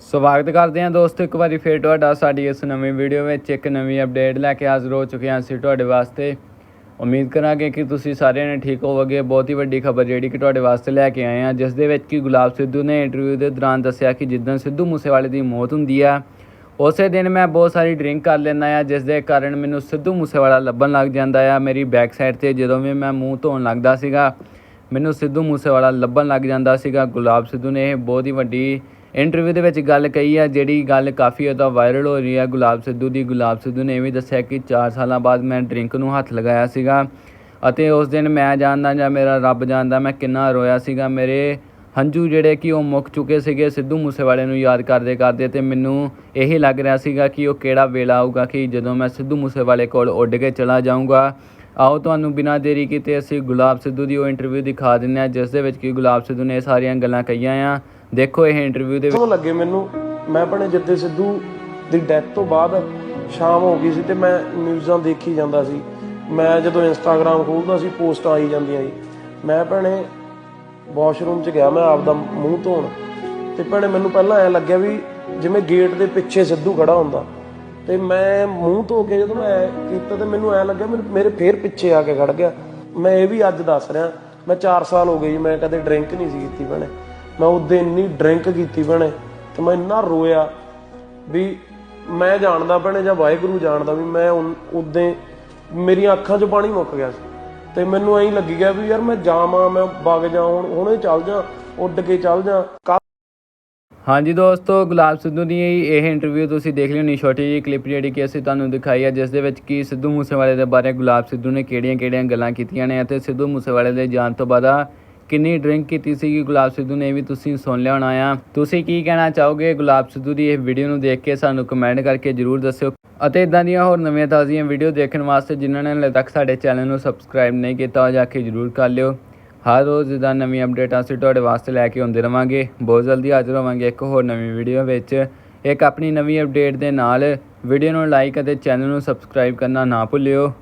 ਸਵਾਗਤ ਕਰਦੇ ਹਾਂ ਦੋਸਤੋ, ਇੱਕ ਵਾਰੀ ਫੇਰ ਤੁਹਾਡਾ ਸਾਡੀ ਇਸ ਨਵੀਂ ਵੀਡੀਓ ਵਿੱਚ ਇੱਕ ਨਵੀਂ ਅਪਡੇਟ ਲੈ ਕੇ ਹਾਜ਼ਰ ਹੋ ਚੁੱਕੇ ਹਾਂ ਅਸੀਂ ਤੁਹਾਡੇ ਵਾਸਤੇ। ਉਮੀਦ ਕਰਾਂਗੇ ਕਿ ਤੁਸੀਂ ਸਾਰਿਆਂ ਨੇ ਠੀਕ ਹੋਵੋਗੇ। ਬਹੁਤ ਹੀ ਵੱਡੀ ਖਬਰ ਜਿਹੜੀ ਕਿ ਤੁਹਾਡੇ ਵਾਸਤੇ ਲੈ ਕੇ ਆਏ ਹਾਂ, ਜਿਸ ਦੇ ਵਿੱਚ ਕਿ ਗੁਲਾਬ ਸਿੱਧੂ ਨੇ ਇੰਟਰਵਿਊ ਦੇ ਦੌਰਾਨ ਦੱਸਿਆ ਕਿ ਜਿੱਦਣ ਸਿੱਧੂ ਮੂਸੇਵਾਲੇ ਦੀ ਮੌਤ ਹੁੰਦੀ ਆ, ਉਸੇ ਦਿਨ ਮੈਂ ਬਹੁਤ ਸਾਰੀ ਡਰਿੰਕ ਕਰ ਲੈਂਦਾ ਆ ਜਿਸ ਦੇ ਕਾਰਨ ਮੈਨੂੰ ਸਿੱਧੂ ਮੂਸੇਵਾਲਾ ਲੱਭਣ ਲੱਗ ਜਾਂਦਾ ਆ ਮੇਰੀ ਬੈਕ ਸਾਈਡ ਤੇ। ਜਦੋਂ ਵੀ ਮੈਂ ਮੂੰਹ ਧੋਣ ਲੱਗਦਾ ਸੀਗਾ, ਮੈਨੂੰ ਸਿੱਧੂ ਮੂਸੇਵਾਲਾ ਲੱਭਣ ਲੱਗ ਜਾਂਦਾ ਸੀਗਾ। ਗੁਲਾਬ ਸਿੱਧੂ ਨੇ ਇਹ ਬਹੁਤ ਹੀ ਵੱਡੀ ਇੰਟਰਵਿਊ ਦੇ ਵਿੱਚ ਗੱਲ ਕਹੀ ਆ, ਜਿਹੜੀ ਗੱਲ ਕਾਫੀ ਜ਼ਿਆਦਾ ਵਾਇਰਲ ਹੋ ਰਹੀ ਹੈ ਗੁਲਾਬ ਸਿੱਧੂ ਦੀ, ਗੁਲਾਬ ਸਿੱਧੂ ਨੇ ਇਹ ਵੀ ਦੱਸਿਆ ਕਿ 4 ਸਾਲਾਂ ਬਾਅਦ ਮੈਂ ਡਰਿੰਕ ਨੂੰ ਹੱਥ ਲਗਾਇਆ ਸੀਗਾ ਅਤੇ ਉਸ ਦਿਨ ਮੈਂ ਜਾਣਦਾ ਜਾਂ ਮੇਰਾ ਰੱਬ ਜਾਣਦਾ ਮੈਂ ਕਿੰਨਾ ਰੋਇਆ ਸੀਗਾ, ਮੇਰੇ ਹੰਝੂ ਜਿਹੜੇ ਕਿ ਉਹ ਮੁੱਕ ਚੁੱਕੇ ਸੀਗੇ ਸਿੱਧੂ ਮੂਸੇਵਾਲੇ ਨੂੰ ਯਾਦ ਕਰਦੇ ਕਰਦੇ ਤੇ ਮੈਨੂੰ ਇਹੀ ਲੱਗ ਰਿਹਾ ਸੀਗਾ ਕਿ ਉਹ ਕਿਹੜਾ ਵੇਲਾ ਆਊਗਾ ਕਿ ਜਦੋਂ ਮੈਂ ਸਿੱਧੂ ਮੂਸੇਵਾਲੇ ਕੋਲ ਉੱਡ ਕੇ ਚਲਾ ਜਾਊਂਗਾ। ਆਓ ਤੁਹਾਨੂੰ ਬਿਨਾਂ ਦੇਰੀ ਕੀਤੇ ਅਸੀਂ ਗੁਲਾਬ ਸਿੱਧੂ ਦੀ ਉਹ ਇੰਟਰਵਿਊ ਦਿਖਾ ਦਿੰਦੇ ਹਾਂ, ਜਿਸ ਦੇ ਵਿੱਚ ਕਿ ਗੁਲਾਬ ਸਿੱਧੂ ਨੇ ਇਹ ਸਾਰੀਆਂ ਗੱਲਾਂ ਕਹੀਆਂ ਆ। ਦੇਖੋ ਇਹ ਇੰਟਰਵਿਊ ਦੇ ਵਿੱਚ। ਤੋਂ ਲੱਗੇ ਮੈਨੂੰ, ਮੈਂ ਆਪਣੇ ਜਿੱਦੇ ਸਿੱਧੂ ਦੀ ਡੈਥ ਤੋਂ ਬਾਅਦ ਸ਼ਾਮ ਹੋ ਗਈ ਸੀ ਤੇ ਮੈਂ ਨਿਊਜ਼ਾਂ ਦੇਖੀ ਜਾਂਦਾ ਸੀ। ਮੈਂ ਜਦੋਂ ਇੰਸਟਾਗ੍ਰam ਖੋਲਦਾ ਸੀ, ਪੋਸਟਾਂ ਆਈ ਜਾਂਦੀਆਂ ਸੀ। ਮੈਂ ਭੈਣੇ ਵਾਸ਼ਰੂਮ 'ਚ ਗਿਆ, ਮੈਂ ਆਪਦਾ ਮੂੰਹ ਧੋਣ। ਤੇ ਭੈਣੇ ਮੈਨੂੰ ਪਹਿਲਾਂ ਐ ਲੱਗਿਆ ਵੀ ਜਿਵੇਂ ਗੇਟ ਦੇ ਪਿੱਛੇ ਸਿੱਧੂ ਖੜਾ ਹੁੰਦਾ। ਤੇ ਮੈਂ ਮੂੰਹ ਧੋ ਕੇ ਜਦੋਂ ਮੈਂ ਕੀਤਾ ਤੇ ਮੈਨੂੰ ਐ ਲੱਗਿਆ ਮੈਨੂੰ ਮੇਰੇ ਫੇਰ ਪਿੱਛੇ ਆ ਕੇ ਖੜ ਗਿਆ। ਮੈਂ ਇਹ ਵੀ ਅੱਜ ਦੱਸ ਰਿਹਾ, ਮੈਂ 4 ਸਾਲ ਹੋ ਗਏ ਜੀ, ਮੈਂ ਕਦੇ ਡਰਿੰਕ ਨਹੀਂ ਸੀ ਕੀਤੀ ਭੈਣੇ। ਮੈਂ ਉਦੋਂ ਇੰਨੀ ਡਰਿੰਕ ਕੀਤੀ ਭੈਣੇ ਤੇ ਮੈਂ ਇੰਨਾ ਰੋਇਆ ਵੀ ਮੈਂ ਜਾਣਦਾ ਭੈਣੇ ਜਾਂ ਵਾਹਿਗੁਰੂ ਜਾਣਦਾ ਵੀ ਮੈਂ ਉਦੋਂ ਮੇਰੀਆਂ ਅੱਖਾਂ 'ਚ ਪਾਣੀ ਮੁੱਕ ਗਿਆ ਸੀ। ਤੇ ਮੈਨੂੰ ਐਂ ਲੱਗੀ ਗਿਆ ਵੀ ਯਾਰ ਮੈਂ ਜਾਵਾਂ, ਮੈਂ ਵਗ ਜਾ ਹੁਣ, ਹੁਣੇ ਚੱਲ ਜਾ, ਉੱਡ ਕੇ ਚੱਲ ਜਾ। ਹਾਂਜੀ ਦੋਸਤੋ, ਗੁਲਾਬ ਸਿੱਧੂ ਦੀ ਇਹ ਇੰਟਰਵਿਊ ਤੁਸੀਂ ਦੇਖ ਲਿਓ ਨੀ ਛੋਟੀ ਜਿਹੀ ਕਲਿੱਪ ਜਿਹੜੀ ਕਿ ਅਸੀਂ ਤੁਹਾਨੂੰ ਦਿਖਾਈ ਹੈ ਜਿਸ ਦੇ ਵਿੱਚ ਕੀ ਸਿੱਧੂ ਮੂਸੇਵਾਲੇ ਦੇ ਬਾਰੇ ਗੁਲਾਬ ਸਿੱਧੂ ਨੇ ਕਿਹੜੀਆਂ-ਕਿਹੜੀਆਂ ਗੱਲਾਂ ਕੀਤੀਆਂ ਨੇ ਅਤੇ ਸਿੱਧੂ ਮੂਸੇਵਾਲੇ ਦੇ ਜਾਣ ਤੋਂ ਬਾਅਦ ਕਿੰਨੀ ਡਰਿੰਕ ਕੀਤੀ ਸੀਗੀ ਗੁਲਾਬ ਸਿੱਧੂ ਨੇ ਵੀ ਤੁਸੀਂ ਸੁਣ ਲਿਆ ਹੋਣਾ ਆ। ਤੁਸੀਂ ਕੀ ਕਹਿਣਾ ਚਾਹੋਗੇ ਗੁਲਾਬ ਸਿੱਧੂ ਦੀ ਇਹ ਵੀਡੀਓ ਨੂੰ ਦੇਖ ਕੇ? ਸਾਨੂੰ ਕਮੈਂਟ ਕਰਕੇ ਜਰੂਰ ਦੱਸਿਓ। ਅਤੇ ਇਦਾਂ ਦੀਆਂ ਹੋਰ ਨਵੀਆਂ ਤਾਜ਼ੀਆਂ ਵੀਡੀਓ ਦੇਖਣ ਵਾਸਤੇ ਜਿਨ੍ਹਾਂ ਨੇ ਹਲੇ ਤੱਕ ਸਾਡੇ ਚੈਨਲ ਨੂੰ ਸਬਸਕ੍ਰਾਈਬ ਨਹੀਂ ਕੀਤਾ, ਉਹ ਜਾ ਕੇ ਜਰੂਰ ਕਰ ਲਿਓ। ਹਰ ਰੋਜ਼ ਇਦਾਂ ਨਵੀਂ ਅਪਡੇਟਾਂ ਅਸੀਂ ਤੁਹਾਡੇ ਵਾਸਤੇ ਲੈ ਕੇ ਆਉਂਦੇ ਰਵਾਂਗੇ। ਬਹੁਤ ਜਲਦੀ ਹਾਜ਼ਰ ਹੋਵਾਂਗੇ ਇੱਕ ਹੋਰ ਨਵੀਂ ਵੀਡੀਓ ਵਿੱਚ। ਇੱਕ ਆਪਣੀ ਨਵੀਂ ਅਪਡੇਟ ਦੇ ਨਾਲ। ਵੀਡੀਓ ਨੂੰ ਲਾਈਕ ਅਤੇ ਚੈਨਲ ਨੂੰ ਸਬਸਕ੍ਰਾਈਬ ਕਰਨਾ ਨਾ ਭੁੱਲਿਓ।